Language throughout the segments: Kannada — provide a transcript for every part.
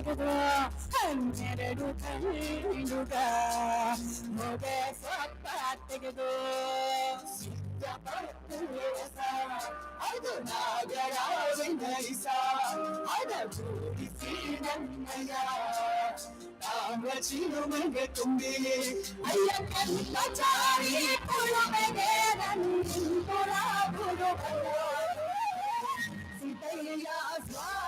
ಸ್ವಲ್ಪ ತೆಗೆದು ಹನ್ನೆರಡು ಕಣ್ಣುಗ ಮೊಗ ಸ್ವಲ್ಪ ತೆಗೆದು ಸಿದ್ಧಪಟ್ಟು ವೇಷ. ಅದು ನಾಗರಾಜನೈಸ ಅದ ಕೂಡಿಸಿ ನನ್ನಯ ತಾಮ್ರ ಚಿಲುಮೆಗೆ ತುಂಬಿ ಅಯ್ಯ ಕಲ್ಲ ಚಾರಿ ಕುಳುಮೆಗೆ ನನ್ನಿಂಪುರ ಗುರುಗಳು ಸಿದ್ದಯ್ಯ ಸ್ವಾಮಿಗಳು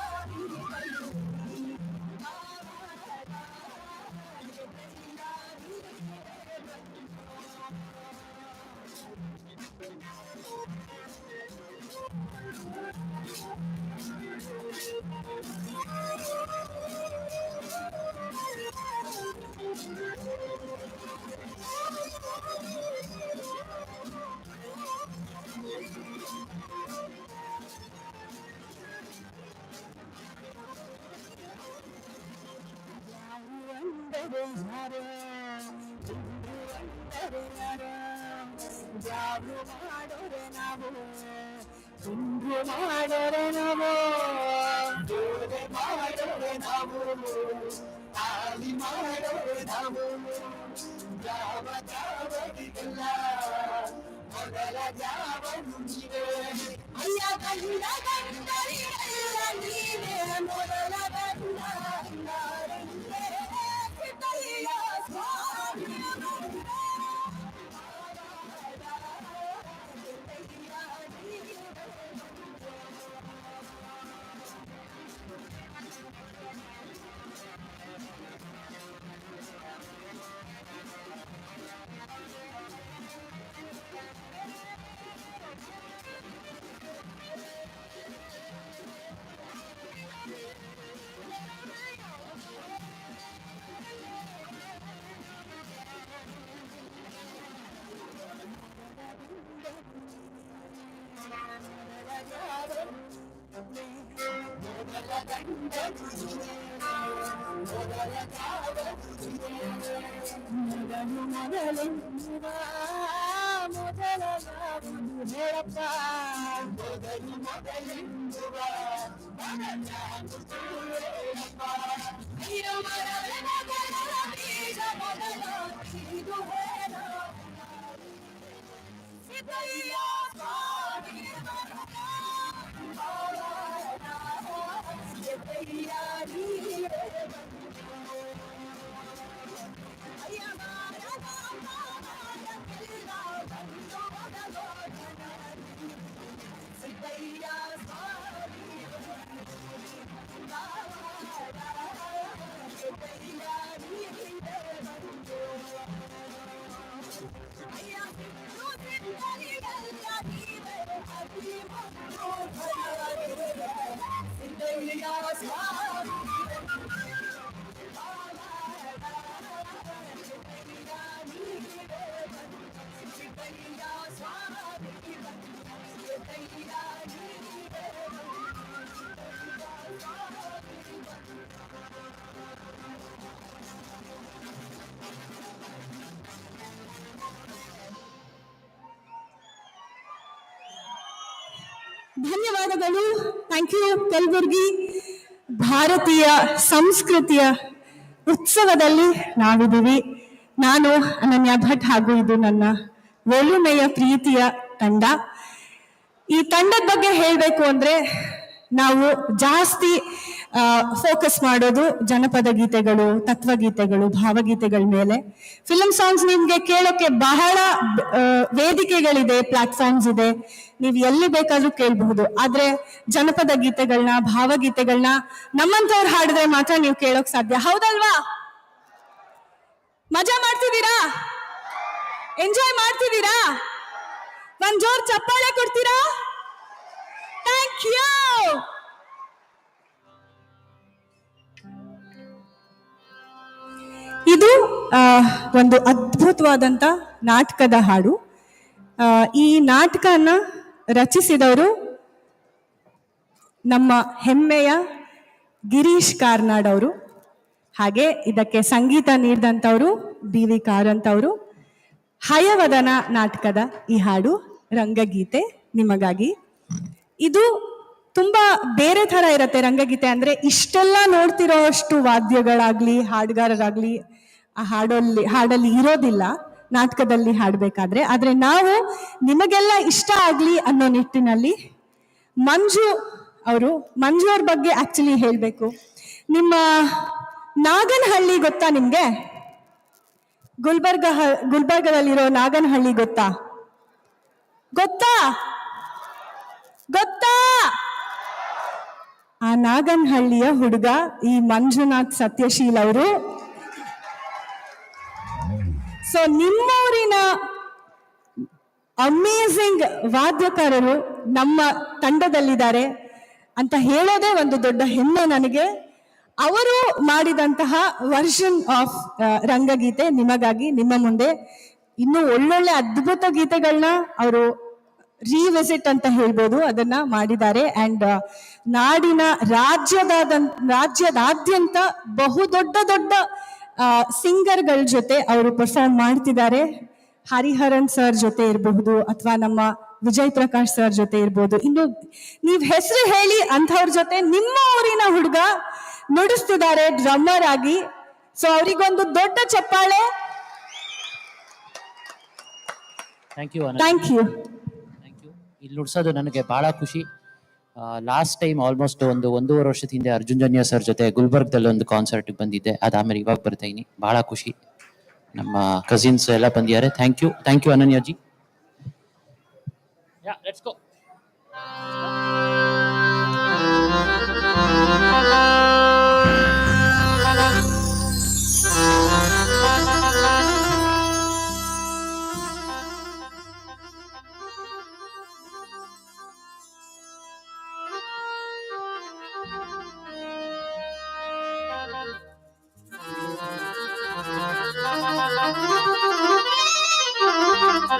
ಅಂದರೆ ಯಾರು ಇಂದು ಅಂದರೆ ಯಾರು ಜಾರು ಮಾಡೋರೆ ನಾವು ಇಂದು ಮಾಡೋರೆ ನಾವು ಜೋರೆ ಮಾಡೋರೆ ನಾವು ತಾಲಿ ಮಾಡೋರೆ ಮೊದಲ ಜಾವನು ನೀವೇ ಅಯ್ಯ ಗಂಡ ಗಂಡರಿಗೆಲ್ಲ ನೀವೇ ಮೊದಲ Oh, Sibayya ಧನ್ಯವಾದಗಳು. Thank you Kalaburagi. ಭಾರತೀಯ ಸಂಸ್ಕೃತಿಯ ಉತ್ಸವದಲ್ಲಿ ನಾವಿದ್ದೀವಿ. ನಾನು ಅನನ್ಯ ಭಟ್ ಹಾಗೂ ಇದು ನನ್ನ ಒಲುಮೆಯ ಪ್ರೀತಿಯ ತಂಡ. ಈ ತಂಡದ ಬಗ್ಗೆ ಹೇಳಬೇಕು ಅಂದ್ರೆ ನಾವು ಜಾಸ್ತಿ ಫೋಕಸ್ ಮಾಡೋದು ಜನಪದ ಗೀತೆಗಳು, ತತ್ವಗೀತೆಗಳು, ಭಾವಗೀತೆಗಳ ಮೇಲೆ. ಫಿಲಮ್ ಸಾಂಗ್ಸ್ ನಿಮ್ಗೆ ಕೇಳೋಕೆ ಬಹಳ ವೇದಿಕೆಗಳಿದೆ ಪ್ಲಾಟ್ಫಾರ್ಮ್ಸ್ ಇದೆ. ನೀವು ಎಲ್ಲಿ ಬೇಕಾದ್ರೂ ಕೇಳಬಹುದು. ಆದ್ರೆ ಜನಪದ ಗೀತೆಗಳನ್ನ ಭಾವಗೀತೆಗಳನ್ನ ನಮ್ಮಂತವ್ರು ಹಾಡಿದ್ರೆ ಮಾತ್ರ ನೀವು ಕೇಳೋಕ್ ಸಾಧ್ಯ. ಹೌದಲ್ವಾ? ಮಜಾ ಮಾಡ್ತಿದ್ದೀರಾ? ಎಂಜಾಯ್ ಮಾಡ್ತಿದ್ದೀರಾ? ಒಂದ್ ಜೋರ್ ಚಪ್ಪಾಳೆ ಕೊಡ್ತೀರಾ? ಥ್ಯಾಂಕ್ ಯು ಇದು ಒಂದು ಅದ್ಭುತವಾದಂತ ನಾಟಕದ ಹಾಡು. ಈ ನಾಟಕನ ರಚಿಸಿದವರು ನಮ್ಮ ಹೆಮ್ಮೆಯ ಗಿರೀಶ್ ಕಾರ್ನಾಡ್ ಅವರು. ಹಾಗೆ ಇದಕ್ಕೆ ಸಂಗೀತ ನೀಡಿದಂಥವರು ಬಿ ವಿ ಕಾರಂತ್ ಅವರು ಹಯವದನ ನಾಟಕದ ಈ ಹಾಡು, ರಂಗಗೀತೆ ನಿಮಗಾಗಿ. ಇದು ತುಂಬಾ ಬೇರೆ ತರ ಇರತ್ತೆ ರಂಗಗೀತೆ ಅಂದ್ರೆ ಇಷ್ಟೆಲ್ಲ ನೋಡ್ತಿರೋ ಅಷ್ಟು ವಾದ್ಯಗಳಾಗ್ಲಿ, ಹಾಡುಗಾರರಾಗ್ಲಿ ಆ ಹಾಡಲ್ಲಿ ಹಾಡಲ್ಲಿ ಇರೋದಿಲ್ಲ. ನಾಟಕದಲ್ಲಿ ಹಾಡಬೇಕಾದ್ರೆ. ಆದ್ರೆ ನಾವು ನಿಮಗೆಲ್ಲ ಇಷ್ಟ ಆಗಲಿ ಅನ್ನೋ ನಿಟ್ಟಿನಲ್ಲಿ ಮಂಜು ಅವರು, ಮಂಜು ಅವ್ರ ಬಗ್ಗೆ ಆಕ್ಚುಲಿ ಹೇಳಬೇಕು. ನಿಮ್ಮ ನಾಗನಹಳ್ಳಿ ಗೊತ್ತಾ ನಿಮಗೆ? ಗುಲ್ಬರ್ಗ ಗುಲ್ಬರ್ಗದಲ್ಲಿರೋ ನಾಗನಹಳ್ಳಿ ಗೊತ್ತಾ? ಗೊತ್ತಾ? ಗೊತ್ತಾ? ಆ ನಾಗನಹಳ್ಳಿಯ ಹುಡುಗ ಈ ಮಂಜುನಾಥ್ ಸತ್ಯಶೀಲ್ ಅವರು ಸೊ ನಿಮ್ಮೂರಿನ ಅಮೇಝಿಂಗ್ ವಾದ್ಯಕಾರರು ನಮ್ಮ ತಂಡದಲ್ಲಿದ್ದಾರೆ ಅಂತ ಹೇಳೋದೇ ಒಂದು ದೊಡ್ಡ ಹೆಮ್ಮೆ ನನಗೆ. ಅವರು ಮಾಡಿದಂತಹ ವರ್ಷನ್ ಆಫ್ ರಂಗಗೀತೆ ನಿಮಗಾಗಿ, ನಿಮ್ಮ ಮುಂದೆ. ಇನ್ನೂ ಒಳ್ಳೊಳ್ಳೆ ಅದ್ಭುತ ಗೀತೆಗಳನ್ನ ಅವರು ರಿವಿಸಿಟ್ ಅಂತ ಹೇಳ್ಬೋದು, ಅದನ್ನ ಮಾಡಿದ್ದಾರೆ. ಅಂಡ್ ನಾಡಿನ ರಾಜ್ಯದಾದ ರಾಜ್ಯದಾದ್ಯಂತ ಬಹುದೊಡ್ಡ ದೊಡ್ಡ ಸಿಂಗರ್ಗಳ ಜೊತೆ ಅವರು ಪರ್ಫಾರ್ಮ್ ಮಾಡ್ತಿದ್ದಾರೆ. ಹರಿಹರನ್ ಸರ್ ಜೊತೆ ಇರಬಹುದು ಅಥವಾ ನಮ್ಮ ವಿಜಯ್ ಪ್ರಕಾಶ್ ಸರ್ ಜೊತೆ ಇರ್ಬೋದು. ಇನ್ನು ನೀವ್ ಹೆಸರು ಹೇಳಿ ಅಂಥವ್ರ ಜೊತೆ ನಿಮ್ಮ ಊರಿನ ಹುಡುಗ ನುಡಿಸ್ತಿದ್ದಾರೆ ಡ್ರಮ್ಮರ್ ಆಗಿ. ಸೊ ಅವರಿಗೊಂದು ದೊಡ್ಡ ಚಪ್ಪಾಳೆ. ಥ್ಯಾಂಕ್ ಯು ಥ್ಯಾಂಕ್ ಯು ಇಲ್ಲಿ ನುಡ್ಸೋದು ನನಗೆ ಬಹಳ ಖುಷಿ. ಲಾಸ್ಟ್ ಟೈಮ್ ಆಲ್ಮೋಸ್ಟ್ ಒಂದು ಒಂದೂವರೆ ವರ್ಷದ ಹಿಂದೆ ಅರ್ಜುನ್ ಜನ್ಯ ಸರ್ ಜೊತೆ ಗುಲ್ಬರ್ಗದಲ್ಲಿ ಒಂದು ಕಾನ್ಸರ್ಟ್ ಬಂದಿದ್ದೆ. ಅದಾದ್ಮೇಲೆ ಇವಾಗ ಬರ್ತಾ ಇದೀನಿ ಬಹಳ ಖುಷಿ. ನಮ್ಮ ಕಸಿನ್ಸ್ ಎಲ್ಲ ಬಂದಿದ್ದಾರೆ. ಥ್ಯಾಂಕ್ ಯು ಥ್ಯಾಂಕ್ ಯು ಅನನ್ಯಾಜಿ ಲೆಟ್ಸ್ ಗೋ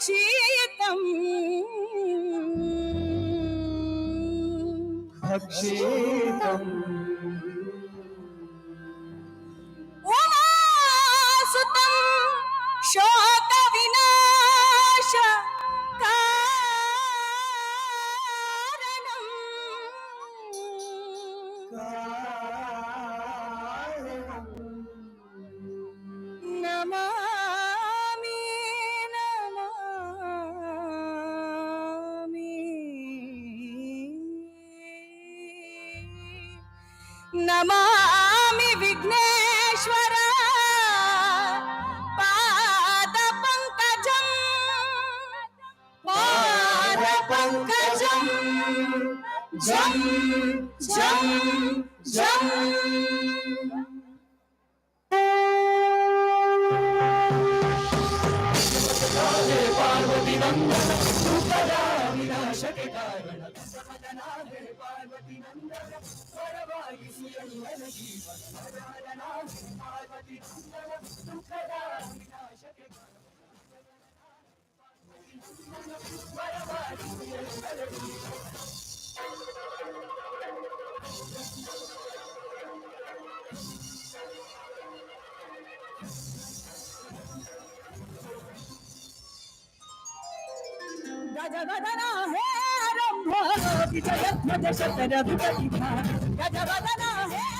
అక్షీతం. అక్షీతం. जं जं जम् गजवदना हे रंभ विजय ध्वज शतरथ प्रतिभा गजवदना हे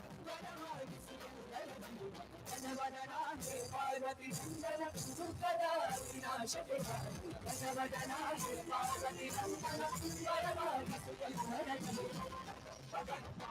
వదనాహే పార్వతి నందన దుర్గదా వినాశకే వదనాహే పార్వతి నందన వరమాలి సుఖ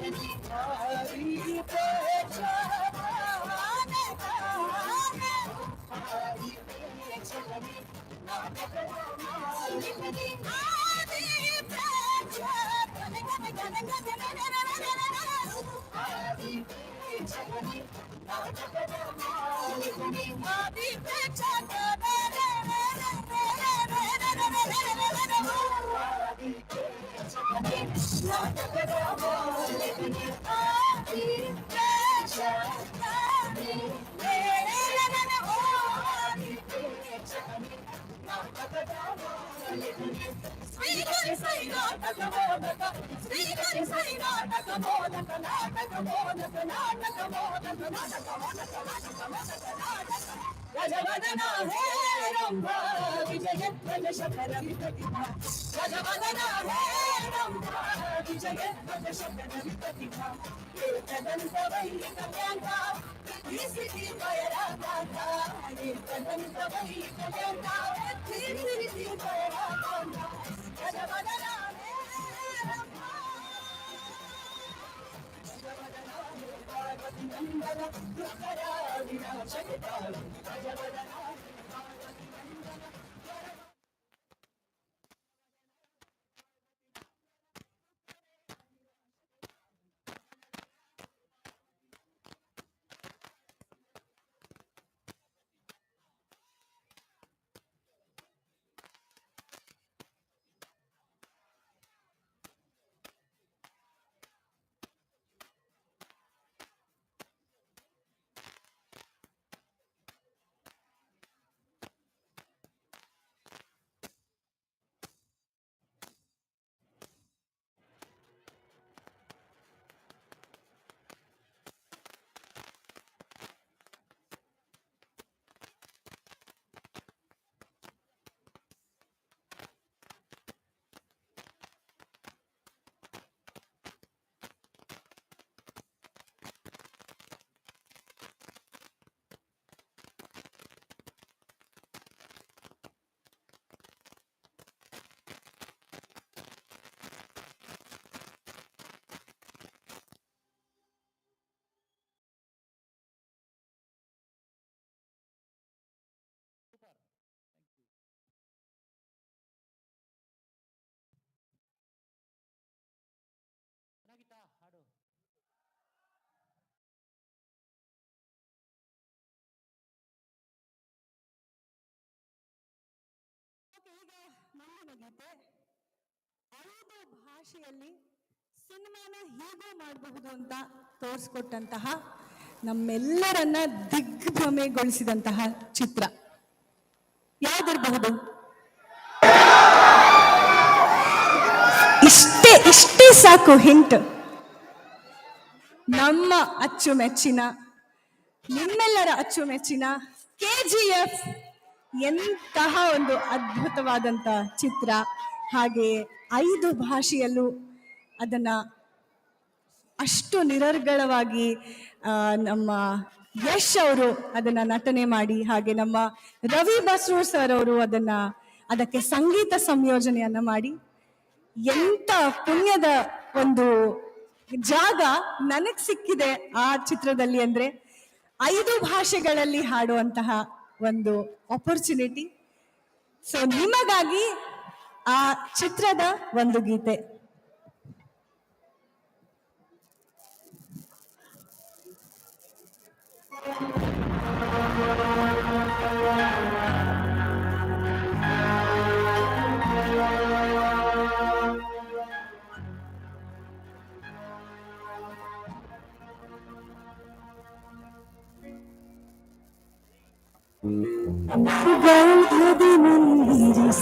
Happy birthday! గజవదన హే రంభ విజయ ప్రజశపరమిత గజవదన హే రంభ విజయ ప్రజశపరమిత ఏకదంత వైక వ్యాంక త్రిసిరి పయరాకాంత ఏకదంత వైక వ్యాంక త్రిసిరి పయరాకాంత ప్రజల ಈಗ ಮುಂದಿನ ಗೀತೆ ಭಾಷೆಯಲ್ಲಿ ಸಿನಿಮಾನ ಹೀಗೂ ಮಾಡಬಹುದು ಅಂತ ತೋರಿಸ್ಕೊಟ್ಟಂತಹ ನಮ್ಮೆಲ್ಲರನ್ನ ದಿಗ್ಭ್ರಮೆಗೊಳಿಸಿದಂತಹ ಚಿತ್ರ. ಯಾವ್ದಿರಬಹುದು? ಇಷ್ಟೇ ಇಷ್ಟೇ ಸಾಕು ಹಿಂಟ್. ನಮ್ಮ ಅಚ್ಚುಮೆಚ್ಚಿನ, ನಿಮ್ಮೆಲ್ಲರ ಅಚ್ಚುಮೆಚ್ಚಿನ ಕೆ ಜಿ ಎಫ್ ಎಂತಹ ಒಂದು ಅದ್ಭುತವಾದಂತ ಚಿತ್ರ. ಹಾಗೆ ಐದು ಭಾಷೆಯಲ್ಲೂ ಅದನ್ನ ಅಷ್ಟು ನಿರರ್ಗಳವಾಗಿ ನಮ್ಮ ಯಶ್ ಅವರು ಅದನ್ನ ನಟನೆ ಮಾಡಿ, ಹಾಗೆ ನಮ್ಮ ರವಿ ಬಸ್ರೂರ್ ಸರ್ ಅವರು ಅದನ್ನ, ಅದಕ್ಕೆ ಸಂಗೀತ ಸಂಯೋಜನೆಯನ್ನ ಮಾಡಿ. ಎಂತ ಪುಣ್ಯದ ಒಂದು ಜಾಗ ನನಗ್ ಸಿಕ್ಕಿದೆ ಆ ಚಿತ್ರದಲ್ಲಿ ಅಂದ್ರೆ ಐದು ಭಾಷೆಗಳಲ್ಲಿ ಹಾಡುವಂತಹ ಒಂದು ಆಪರ್ಚುನಿಟಿ ಸೊ ನಿಮಗಾಗಿ ಆ ಚಿತ್ರದ ಒಂದು ಗೀತೆ ಿ.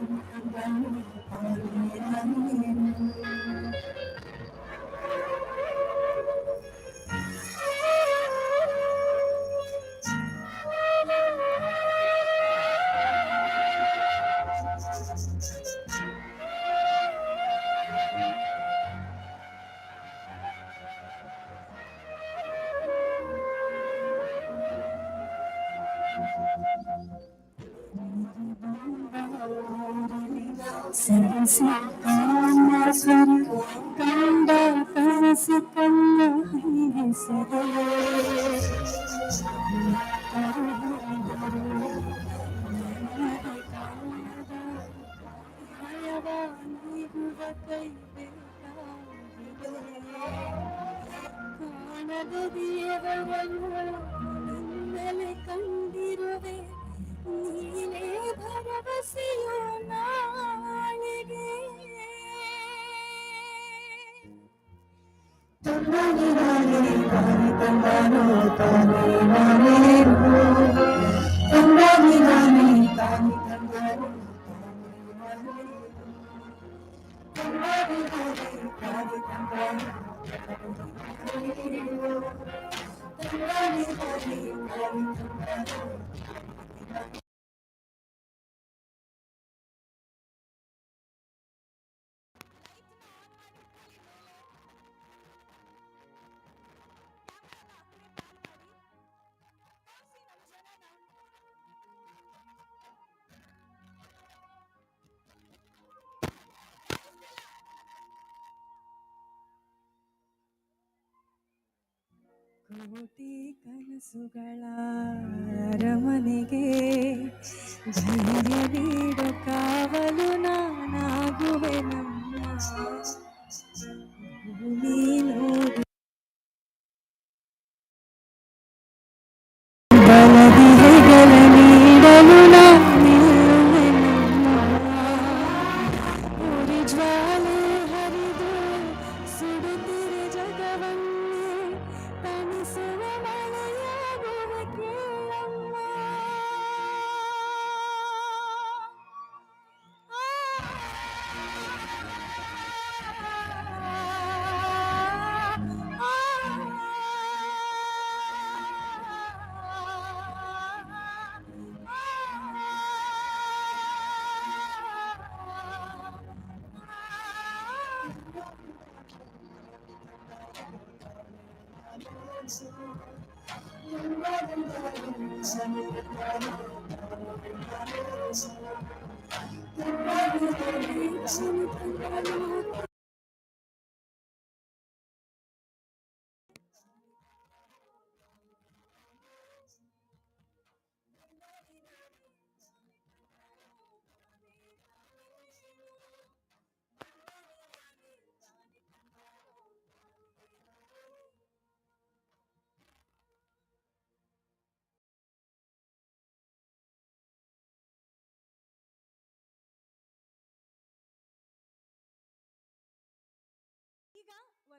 I'm The money, money, money, money. ಕೋಟಿ ಕನಸುಗಳ ಅರಮನೆಗೆ ಧೈರ್ಯ ನೀಡೋ ಕಾವಲು ನಾನಾಗುವೆ ನಮ್ಮ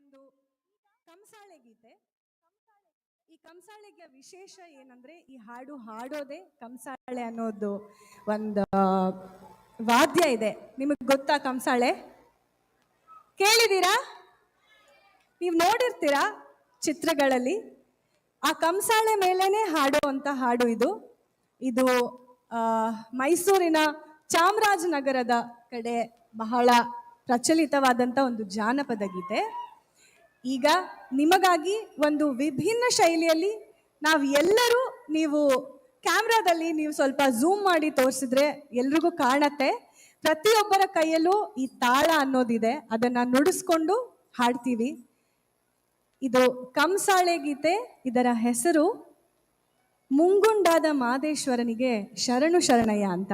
ಒಂದು ಕಂಸಾಳೆ ಗೀತೆ. ಈ ಕಂಸಾಳೆಗೆ ವಿಶೇಷ ಏನಂದ್ರೆ ಈ ಹಾಡು ಹಾಡೋದೇ ಕಂಸಾಳೆ ಅನ್ನೋದು ಒಂದು ವಾದ್ಯ ಇದೆ. ನಿಮಗೆ ಗೊತ್ತಾ ಕಂಸಾಳೆ ಕೇಳಿದೀರಾ? ನೀವು ನೋಡಿರ್ತೀರಾ ಚಿತ್ರಗಳಲ್ಲಿ? ಆ ಕಂಸಾಳೆ ಮೇಲೇನೆ ಹಾಡುವಂತ ಹಾಡು ಇದು. ಇದು ಮೈಸೂರಿನ ಚಾಮರಾಜನಗರದ ಕಡೆ ಬಹಳ ಪ್ರಚಲಿತವಾದಂಥ ಒಂದು ಜಾನಪದ ಗೀತೆ. ಈಗ ನಿಮಗಾಗಿ ಒಂದು ವಿಭಿನ್ನ ಶೈಲಿಯಲ್ಲಿ ನಾವು ಎಲ್ಲರೂ ನೀವು ಕ್ಯಾಮ್ರಾದಲ್ಲಿ ನೀವು ಸ್ವಲ್ಪ ಝೂಮ್ ಮಾಡಿ ತೋರಿಸಿದ್ರೆ ಎಲ್ರಿಗೂ ಕಾಣತ್ತೆ. ಪ್ರತಿಯೊಬ್ಬರ ಕೈಯಲ್ಲೂ ಈ ತಾಳ ಅನ್ನೋದಿದೆ. ಅದನ್ನ ನುಡಿಸ್ಕೊಂಡು ಹಾಡ್ತೀವಿ. ಇದು ಕಂಸಾಳೆ ಗೀತೆ, ಇದರ ಹೆಸರು ಮುಂಗುಂಡಾದ ಮಾದೇಶ್ವರನಿಗೆ ಶರಣು ಶರಣಯ್ಯ ಅಂತ.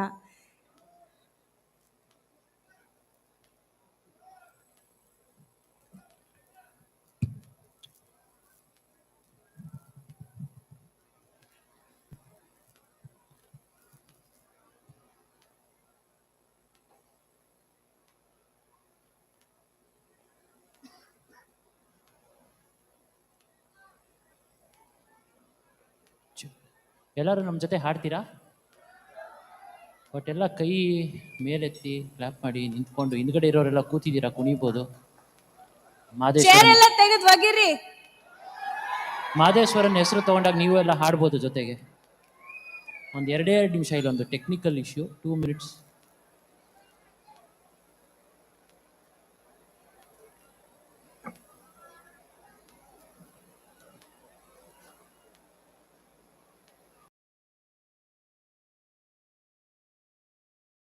ಎಲ್ಲರೂ ನಮ್ಮ ಜೊತೆ ಹಾಡ್ತೀರಾ? ಬಟ್ ಎಲ್ಲ ಕೈ ಮೇಲೆತ್ತಿ ಕ್ಲಾಪ್ ಮಾಡಿ ನಿಂತ್ಕೊಂಡು ಹಿಂದ್ಗಡೆ ಇರೋರೆಲ್ಲ ಕೂತಿದ್ದೀರಾ ಕುಣಿಬೋದು? ತೆಗೆದು ಒಗಿರಿ. ಮಾದೇಶ್ವರನ್ ಹೆಸರು ತಗೊಂಡಾಗ ನೀವು ಎಲ್ಲ ಹಾಡ್ಬೋದು ಜೊತೆಗೆ. ಒಂದು ಎರಡೇ ಎರಡು ನಿಮಿಷ ಇಲ್ಲೊಂದು ಟೆಕ್ನಿಕಲ್ ಇಶ್ಯೂ ಟೂ ಮಿನಿಟ್ಸ್